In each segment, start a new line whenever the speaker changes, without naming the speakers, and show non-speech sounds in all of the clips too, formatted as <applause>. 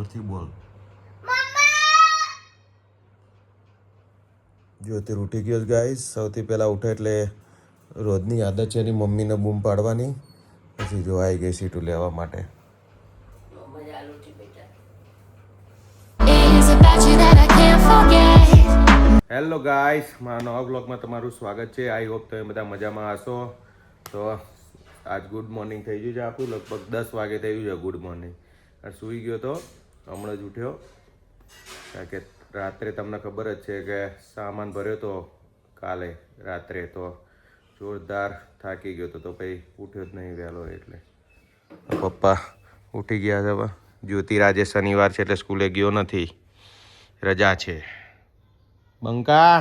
જોરથી બોલ. જ્યોતિ ઉઠી ગયો ગાઈસ સૌથી પહેલાં ઉઠે એટલે રોજની આદત છે એની મમ્મીને બૂમ પાડવાની. પછી જો આવી ગઈ સીટું લેવા માટે. હેલો ગાઈસ મારા નવા બ્લોગમાં તમારું સ્વાગત છે. આઈ હોપ તમે બધા મજામાં હશો. તો આજ ગુડ મોર્નિંગ થઈ ગયું છે આપણું. લગભગ દસ વાગે થઈ ગયું છે ગુડ મોર્નિંગ સૂઈ ગયો તો? હમણાં જ ઉઠ્યો. કારણ કે રાત્રે તમને ખબર જ છે કે સામાન ભર્યો તો કાલે રાત્રે તો જોરદાર થાકી ગયો તો તો પછી ઉઠ્યો જ નહીં વહેલો એટલે. પપ્પા ઉઠી ગયા છે જ્યોતિ જ્યોતિરાજે શનિવાર છે એટલે સ્કૂલે ગયો નથી. રજા છે. બંકા,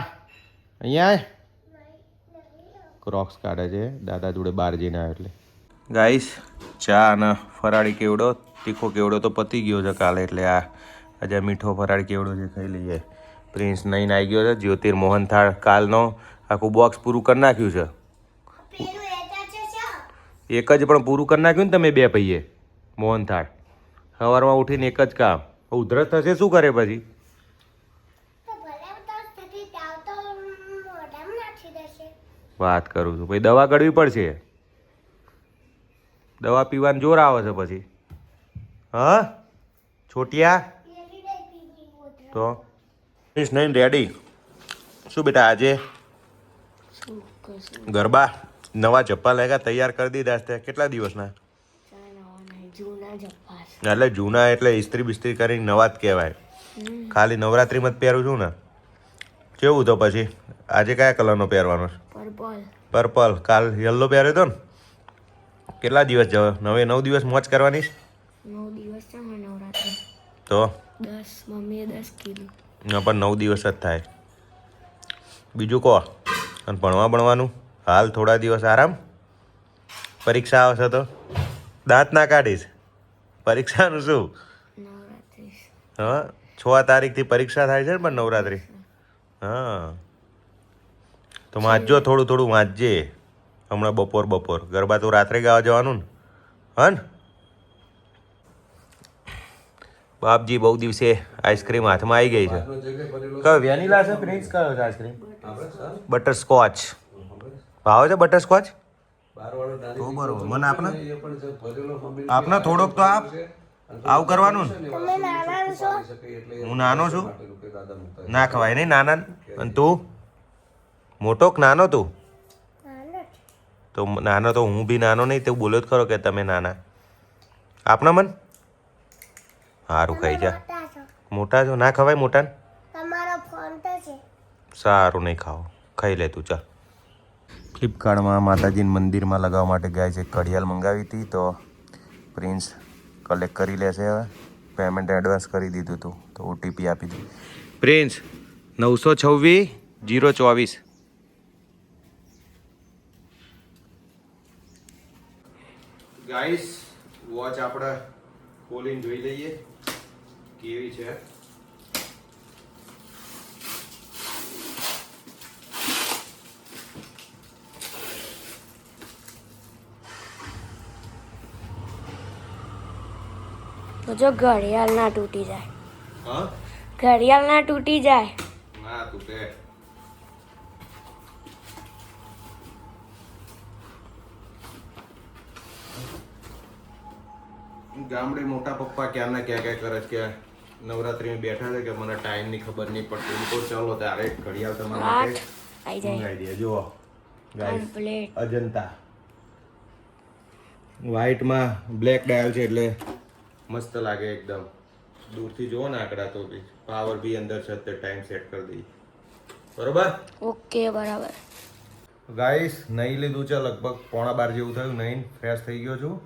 અહીંયા ક્રોક્સ કાઢે છે. દાદા જોડે બહાર જઈને આવ્યો એટલે. ગાઈસ, ચા અને ફરાળી કેવડો, તીખો કેવડો તો પતી ગયો છે કાલે, એટલે આ આજે મીઠો ફરાળી કેવડો જે ખાઈ લઈએ. પ્રિન્સ નહીં આવી ગયો છે, જ્યોતિર મોહનથાળ કાલનો આખું બોક્સ પૂરું કરી નાખ્યું છે. એક જ પણ પૂરું કરી નાખ્યું ને તમે બે પૈયે મોહનથાળ સવારમાં ઉઠીને એક જ કામ. ઉધરસ થશે, શું કરે પછી? વાત કરું છું, પછી દવા કરવી પડશે? દવા પીવાનું જોર આવે છે પછી. હા? છોટિયા? તો? ઇસ નહીં રેડી શું બેટા આજે? ગરબા? નવા ચપ્પા લેગા તૈયાર કરી દીધા છે કેટલા દિવસના? એટલે જૂના એટલે ઇસ્ત્રી બિસ્ત્રી કરીને નવા જ કહેવાય. ખાલી નવરાત્રીમાં જ પહેરું છું ને? કેવું તો પછી? આજે કયા કલરનો પહેરવાનો છે?
પર્પલ
પર્પલ કાલ યલો પહેર્યો હતો ને? કેટલા દિવસ જવા? નવે નવ દિવસ મોજ કરવાની?
નવ દિવસ છે નવરાત્રી.
તો?
દસ મમ્મીએ દસ કીધું.
ન પણ નવ દિવસ જ થાય. બીજું કહો. અને ભણવા ભણવાનું? હાલ થોડા દિવસ આરામ? પરીક્ષા આવશે તો? દાંત ના કાઢીશ. પરીક્ષાનું શું? હા છ તારીખથી પરીક્ષા થાય છે ને પણ નવરાત્રી? હા. તો વાંચજો થોડું થોડું વાંચજે. હમણાં બપોર બપોર. ગરબા તો રાત્રે ગાવા જવાનું ને. હન? બાપજી, બહુ દિવસે આઈસ્ક્રીમ હાથમાં આવી ગઈ છે. કયો, વેનીલા છે પ્રિન્સ કયો છે આઈસ્ક્રીમ? Butter scotch. ભાવે છે બટર સ્કોચ? તો બરોબર મને આપને? આપના થોડોક તો આપ. આવું કરવાનું હું નાનો છું. ના ખવાય નહીં, નાના. અને તું? મોટો નાનો તું? તો નાનો તો હું બી નાનો નહીં તેવું બોલ્યો જ ખરો કે તમે નાના. આપના મન? સારું ખાઈ જા. મોટા છો? ના ખવાય મોટા
તમારો ફોન તો છે.
સારું નહીં ખાઓ. ખાઈ લે તું ચાલ. ફ્લિપકાર્ટમાં માતાજીના મંદિરમાં લગાવવા માટે ગયા છે ઘડિયાળ મંગાવી હતી તો પ્રિન્સ કલેક્ટ કરી લેશે હવે. પેમેન્ટ એડવાન્સ કરી દીધું હતું તો ઓટીપી આપી દીધું. પ્રિન્સ નવસો છવ્વીસ જીરો ચોવીસ. ગાઈસ વોચ આપણે ખોલીને જોઈ લઈએ. કેવી છે?
તો જો ઘડિયાળ ના તૂટી જાય.
હા?
ઘડિયાળ ના તૂટી જાય.
ના તું ગામડે મોટા પપ્પા ક્યાંના ક્યાં ક્યાં કરે છે કે નવરાત્રીમાં બેઠા છે કે મને ટાઈમની ખબર નહીં પડતી. હું તો ચાલો તારે ઘડિયાળ તમારા માટે મંગાવી દે જુઓ. ગાઈસ અજંતા. વ્હાઈટમાં બ્લેક ડાયલ છે એટલે મસ્ત લાગે એકદમ. દૂરથી જુઓ ને આંકડા તો બી. પાવર બી અંદર છે તે ટાઈમ સેટ કરી દઈએ. બરોબર?
ઓકે બરાબર.
ગાઈસ નહીં લીધું છે લગભગ. પોણા બાર જેવું થયું. નહીં ફ્રેશ થઈ ગયો છું.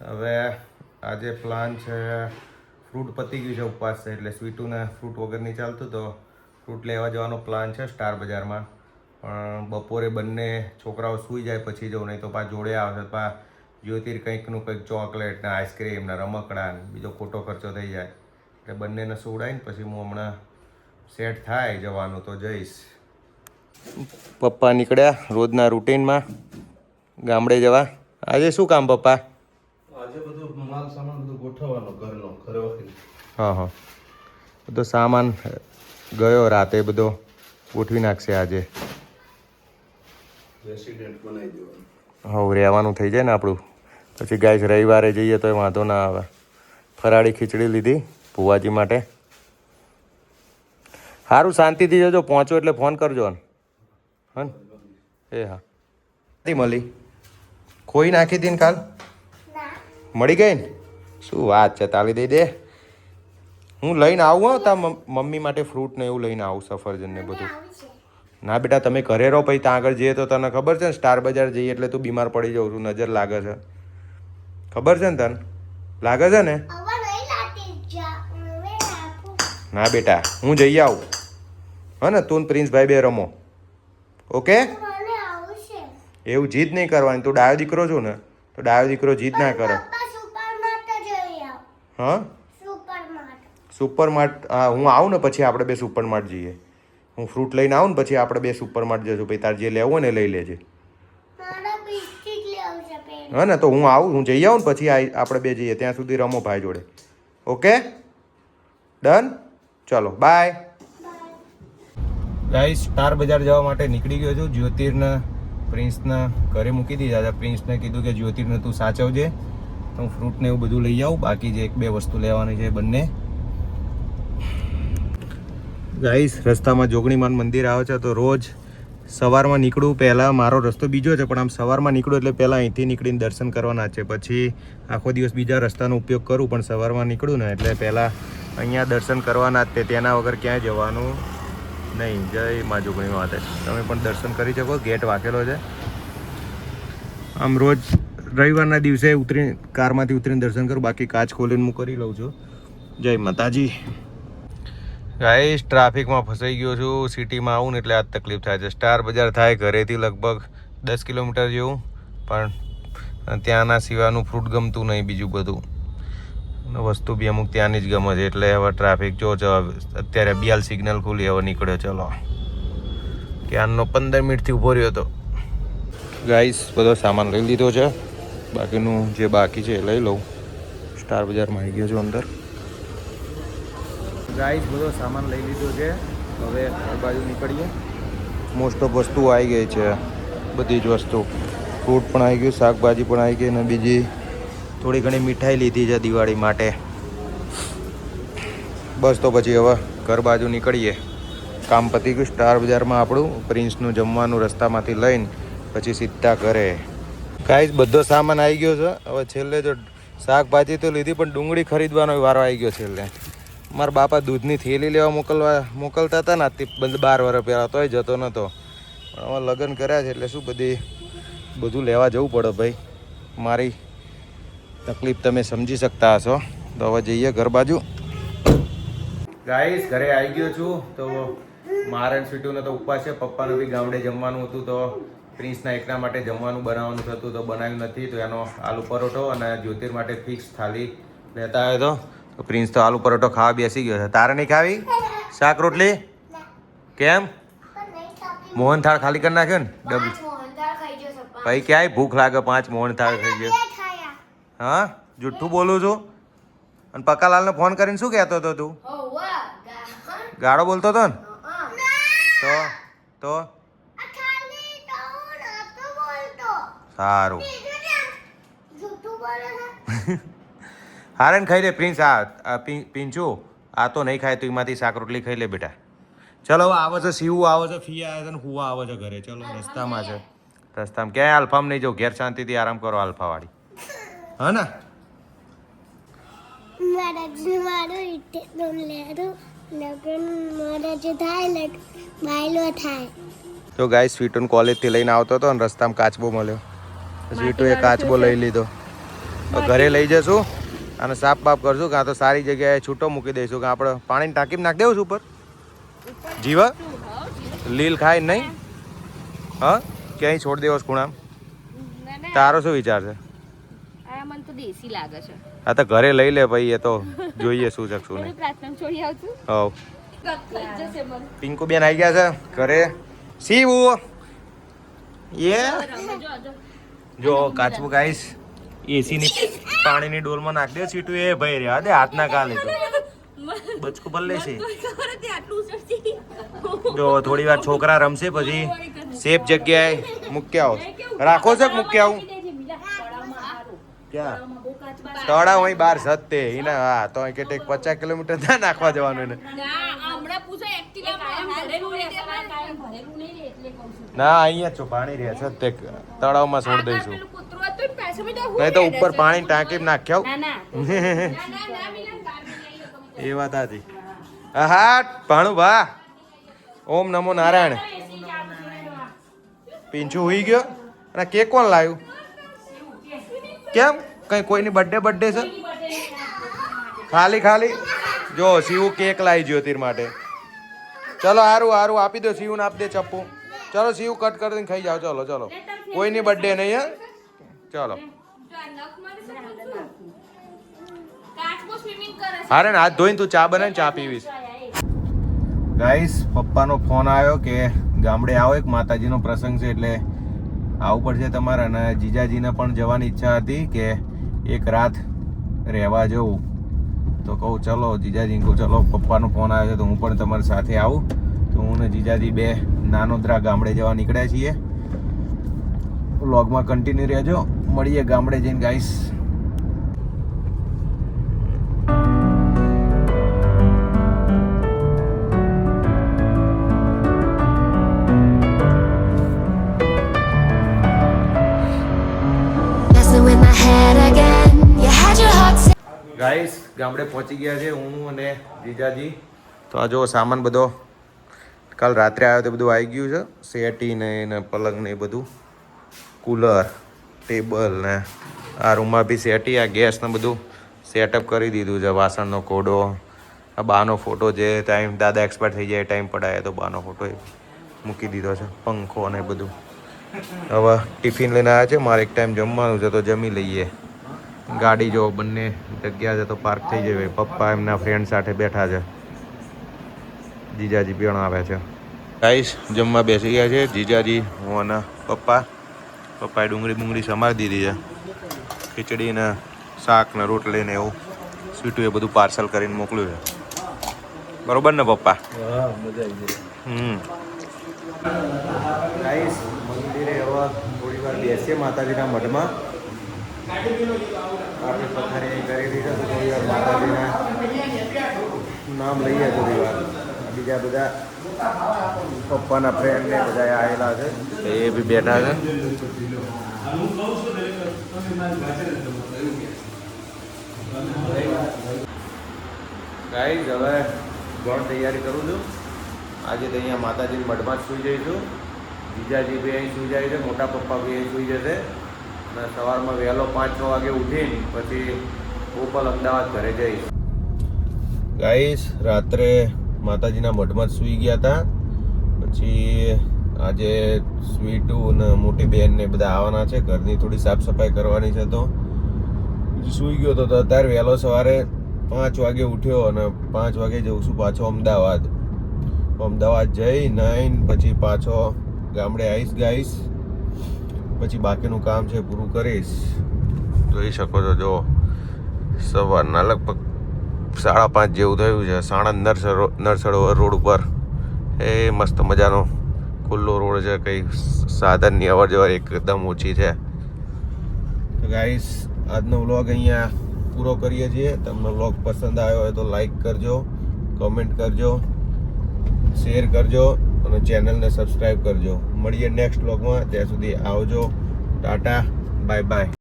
હવે આજે પ્લાન છે ફ્રૂટ પતી ગયું છે ઉપવાસ છે, એટલે સ્વીટુને ફ્રૂટ વગર નહીં ચાલતું તો ફ્રૂટ લેવા જવાનો પ્લાન છે સ્ટાર બજારમાં પણ બપોરે બંને છોકરાઓ સૂઈ જાય પછી જવું નહીં તો પા જોડે આવશે, પા જ્યોતિર કંઈકનું કંઈક ચોકલેટ ને આઈસ્ક્રીમ ને રમકડા ને બીજો ખોટો ખર્ચો થઈ જાય. એટલે બંનેને સુવડાવીને પછી હું હમણાં સેટ થાય જવાનું તો જઈશ. પપ્પા નીકળ્યા રોજના રૂટીનમાં ગામડે જવા. આજે શું કામ પપ્પા?
આજે બધું માલ સામાન બધું ગોઠવવાનો ઘરનો ઘરે
હા હા. બધો સામાન ગયો રાતે બધો ગોઠવી નાખશે આજે. હા રહેવાનું થઈ જાય ને આપણું. પછી ગાય રવિવારે જઈએ તો વાંધો ના આવે. ફરાળી ખીચડી લીધી ભુવાજી માટે. સારું શાંતિથી જજો પહોંચો એટલે ફોન કરજો ને. હા એ હા. મળી. ખોઈ નાખી હતી ને કાલ? મળી ગઈ ને? શું વાત છે તાળી દઈ દે. હું લઈને આવું હો તા મમ્મી માટે ફ્રૂટ ને એવું લઈને આવું સફરજન ને બધું. ના બેટા તમે ઘરે રહો પછી ત્યાં આગળ જઈએ તો તને ખબર છે ને સ્ટાર બજાર જઈએ એટલે તું બીમાર પડી જાઉં છું નજર લાગે છે. ખબર છે ને તને? લાગે છે ને? ના બેટા હું જઈ આવું. હા ને તું પ્રિન્સભાઈ બે રમો. ઓકે? એવું જીદ નહીં કરવાની. તું ડાયો દીકરો છું ને તો ડાયો દીકરો જીદ ના કરે
પપ્પા સુપર માર્ટ જઈ આવ
હા?
સુપર માર્ટ
હા હું આવું ને પછી આપણે બે સુપર માર્ટ જઈએ. હું ફ્રૂટ લઈને આવું ને પછી આપણે બે સુપર માર્ટ જશું પછી તારે જે લેવું હોય ને લઈ લેજે. હા ને તો હું આવું હું જઈ આવું ને પછી આ- આપણે બે જઈએ. ત્યાં સુધી રમો ભાઈ જોડે. ઓકે? ડન? ચલો બાય. ગાઈસ સ્ટાર બજાર જવા માટે નીકળી ગયો છું. જ્યોતિર્ને પ્રિન્સના ઘરે મૂકી દીધા હતા પ્રિન્સને કીધું કે જ્યોતિર્ને તું સાચવજે. તો હું ફ્રૂટને એવું બધું લઈ આવું. બાકી જે એક બે વસ્તુ લેવાની છે બંને. ગાઈસ રસ્તામાં જોગણીમાન મંદિર આવે છે, તો રોજ સવારમાં નીકળું પહેલાં મારો રસ્તો બીજો છે, પણ આમ સવારમાં નીકળું એટલે પહેલાં અહીંથી નીકળીને દર્શન કરવાના છે. પછી આખો દિવસ બીજા રસ્તાનો ઉપયોગ કરું, પણ સવારમાં નીકળું ને એટલે પહેલાં અહીંયા દર્શન કરવાના જ તે. તેના વગર ક્યાંય જવાનું નહીં. જય મા જોગણી માતા તમે પણ દર્શન કરી શકો. ગેટ વાકેલો છે. આમ રોજ રવિવારના દિવસે ઉતરી કારમાંથી ઉતરીને દર્શન કરું, બાકી કાચ ખોલીને હું કરી લઉં છું. જય માતાજી. ગાઈસ ટ્રાફિકમાં ફસાઈ ગયો છું. સિટીમાં આવું ને એટલે આ તકલીફ થાય છે. સ્ટાર બજાર થાય, ઘરેથી લગભગ દસ કિલોમીટર જેવું. પણ ત્યાંના સિવાયનું ફ્રૂટ ગમતું નહીં બીજું બધું. વસ્તુ બી અમુક ત્યાંની જ ગમે છે. એટલે હવે ટ્રાફિક જો જો અત્યારે બિયાલ સિગ્નલ ખુલી, હવે નીકળ્યો ચલો. ત્યાંનો પંદર મિનિટથી ઊભો રહ્યો હતો ગાઈસ બધો સામાન લઈ લીધો છે. બાકીનું જે બાકી છે એ લઈ લઉં. સ્ટાર બજારમાં આવી ગયો છું અંદર. ગાઈસ બધો સામાન લઈ લીધો છે. હવે ઘર બાજુ નીકળીએ. મોસ્ટ ઓફ વસ્તુ આવી ગઈ છે. બધી જ વસ્તુ. ફ્રૂટ પણ આવી ગયું શાકભાજી પણ આવી ગઈ અને બીજી થોડી ઘણી મીઠાઈ લીધી છે દિવાળી માટે. બસ તો પછી હવે ઘર બાજુ નીકળીએ. કામ પતી ગયું સ્ટાર બજારમાં આપણું. પ્રિન્સનું જમવાનું રસ્તામાંથી લઈને પછી સીધા ઘરે. ગાઈસ બધો સામાન આવી ગયો છે. હવે છેલ્લે જો શાકભાજી તો લીધી, પણ ડુંગળી ખરીદવાનો વારો આવી ગયો છેલ્લે. મારા બાપા દૂધની થેલી લેવા મોકલવા, મોકલતા હતા ને બંધ બાર વર્ષ પહેલાં, તોય જતો નહોતો પણ હવે લગ્ન કર્યા છે એટલે શું બધી, બધું લેવા જવું પડે ભાઈ. મારી તકલીફ તમે સમજી શકતા હશો. તો હવે જઈએ ઘર બાજુ. ગાઈસ ઘરે આવી ગયો છું. તો મારે સ્વીટુને તો ઉપવાસ છે, પપ્પાને બી ગામડે જમવાનું હતું, તો પ્રિન્સના એકના માટે જમવાનું બનાવવાનું થતું તો બનાવ્યું નથી તો એનો આલુ પરોઠો અને જ્યોતિર માટે ફિક્સ થાળી લેતા આવ્યો તો તો પ્રિન્સ તો આલુ પરોઠો ખાવા બેસી ગયો છે. તારે નહીં ખાવી? શાક રોટલી? કેમ? મોહન થાળ ખાલી કરી નાખ્યો ને?
ડબલ.
ભાઈ ક્યાંય ભૂખ લાગે પાંચ મોહન થાળ ખાઈ ગયો. હા? જુઠ્ઠું બોલું છું? અને પક્કાલાલને ફોન કરીને શું કહેતો હતો તું? ગાળો. બોલતો હતો ને? તો તો? સારું. <laughs> હારે ને ખાઈ લે પ્રિન્સ આ પિંચુ આ તો નહીં ખાય તો એમાંથી શાક રોટલી ખાઈ લે બેટા. ચલો આવે છે સીવું આવે છે ફી આવે છે ને હુવા આવે છે ઘરે. ચલો રસ્તામાં છે. રસ્તામાં. ક્યાંય આલ્ફામાં નહીં જો ઘેર શાંતિથી આરામ કરો આલ્ફાવાળી. હા ને?
મારા જે મારું ઇટેનું લેરું લગ્ન મારા થાય લગ બાયલો થાય.
તો ગાય સ્વીટન કોલેજથી લઈને આવતો હતો ને રસ્તામાં કાચબો મળ્યો. સ્વીટુએ કાચબો લઈ લીધો. ઘરે લઈ જશું અને સાફ બાફ કરશું કાં તો સારી જગ્યાએ છૂટો મૂકી દઈશું કે આપણે પાણીની ટાંકીમાં નાખી દેવું છું ઉપર? જીવા? લીલ ખાય નહીં? હા? ક્યાંય છોડ દેવો ખૂણા તારો શું વિચાર છે?
આ તો
ઘરે લઈ લે ભાઈ એ તો જોઈએ શું છે શું નહીં. પિંકુ બેન આવી ગયા છે ઘરે. સીવું એ જો કાચબું ગાઈશ એસીની પાણીની ડોલમાં નાખ દે, સીટું એ ભાઈ રહ્યા. દે હાથના કાલે તો બચકું ભલે છે. જો, થોડી વાર છોકરા રમશે પછી સેફ જગ્યાએ મૂકી આવો. રાખો છે કે મૂકી આવું? ક્યાં? તળાવ અહીં બાર સત્તે. એના હા, તો અહીં કેટલેક પચાસ કિલોમીટર ના નાખવા જવાનું એને. ના અહીંયા છો પાણી રહે છે તે તળાવમાં છોડ દઈશું નહીં તો ઉપર પાણી ટાંકી નાખ્યા એ વાત હતી હા ભાણુ ભા ઓમ નમો નારાયણ પીંછું હોઈ ગયો અને કેક કોણ લાવ્યું કેમ કઈ કોઈની બર્થડે બર્થડે છે ખાલી ખાલી જો શિવ કેક લાવી જ્યોતિર માટે. ચલો હારું હારું, આપી દો, શિવને આપી દે ચપ્પુ. ચલો, શિવ કટ કરીને ખાઈ જાઓ. ચલો ચલો. કોઈની બર્થડે નહીં, હે? ચલો. હારે ને હાથ ધોઈને તું ચા બનાવીને ચા પીવીશ. ગાઈસ પપ્પાનો ફોન આવ્યો કે ગામડે આવો, એક માતાજીનો પ્રસંગ છે એટલે આવવું પડશે તમારે. અને જીજાજીને પણ જવાની ઈચ્છા હતી કે એક રાત રહેવા જવું. તો કહું, ચલો, જીજાજી કહું, ચલો, પપ્પાનો ફોન આવ્યો છે, તો હું પણ તમારી સાથે આવું. તો હું ને જીજાજી બે નાનોદરા ગામડે જવા નીકળ્યા છીએ. વ્લોગમાં કન્ટિન્યુ રહેજો. મળીએ ગામડે જઈને ગાઈસ ગાઈસ, ગામડે પહોંચી ગયા છે હું અને જીજાજી. તો આ જો સામાન બધો. કાલ રાત્રે આવ્યો તે બધું આવી ગયું છે. સેટી ને ને પલંગ ને એ બધું. કુલર, ટેબલ ને આ રૂમમાં બી સેટી, આ ગેસ ને બધું સેટઅપ કરી દીધું છે. વાસણનો કોડો, આ બાનો ફોટો જે ટાઈમ દાદા એક્સપાયર થઈ જાય ટાઈમ પડાય તો બાનો ફોટો એ મૂકી દીધો છે. પંખો ને બધું. હવે ટિફિન લઈને આવ્યા છે. મારે એક ટાઈમ જમવાનું છે તો જમી લઈએ. ગાડી જો બંને જગ્યા છે તો પાર્ક થઈ જવી પપ્પા એમના ફ્રેન્ડ સાથે બેઠા છે. જીજાજી પણ આવે છે. ગાઈસ જમવા બેસી ગયા છે. જીજાજી હું અને પપ્પા. પપ્પાએ ડુંગળી બુંગળી સમારી દીધી છે. ખીચડી ને શાક ને રોટલી ને એવું. સ્વીટું એ બધું પાર્સલ કરીને મોકલ્યું છે. બરોબર ને પપ્પા? હમ. ગાઈસ મંદિરે હવે થોડી વાર બેસીએ માતાજીના મઢમાં. આપણે પથારી અહીં દીધા તો થોડી વાર માતાજીના નામ લઈએ થોડી વાર. બીજા બધા પપ્પાના ફ્રેન્ડ ને બધા આવેલા છે. એ બી બેઠા છે. ગાઈઝ હવે ગણ તૈયારી કરું છું. આજે તો અહીંયા માતાજીના મઢમાં જ સૂઈ જઈશું. જીજાજી બી અહીં સૂઈ જાય છે મોટા પપ્પા બી અહીં સૂઈ જશે. અને સવારમાં વહેલો પાંચ છ વાગે ઉઠીને પછી ઉપલ અમદાવાદ ઘરે જઈશ. ગાઈશ રાત્રે માતાજીના મઢમાં જ સૂઈ ગયા હતા. પછી આજે સ્વીટુ અને મોટી બેન ને બધા આવવાના છે. ઘરની થોડી સાફ સફાઈ કરવાની છે તો. સૂઈ ગયો તો અત્યારે વહેલો સવારે પાંચ વાગે ઉઠ્યો અને પાંચ વાગે જઉં છું પાછો અમદાવાદ. અમદાવાદ જઈ નાઈન પછી પાછો ગામડે આવીશ ગાઈશ. પછી બાકીનું કામ છે પૂરું કરીશ. જોઈ શકો છો જો સવારના લગભગ સાડા પાંચ જેવું થયું છે. સાણંદ નરસરો નરસરોવર રોડ ઉપર. એ મસ્ત મજાનો ખુલ્લો રોડ છે. કંઈ સાધનની અવર જવર એકદમ ઓછી છે. તો ગાઈસ આજનો વ્લોગ અહીંયા પૂરો કરીએ છીએ. તમને વ્લોગ પસંદ આવ્યો હોય તો લાઈક કરજો કમેન્ટ કરજો શેર કરજો અને ચેનલને સબસ્ક્રાઈબ કરજો. મળીએ નેક્સ્ટ બ્લોગમાં ત્યાં સુધી આવજો. Tata bye bye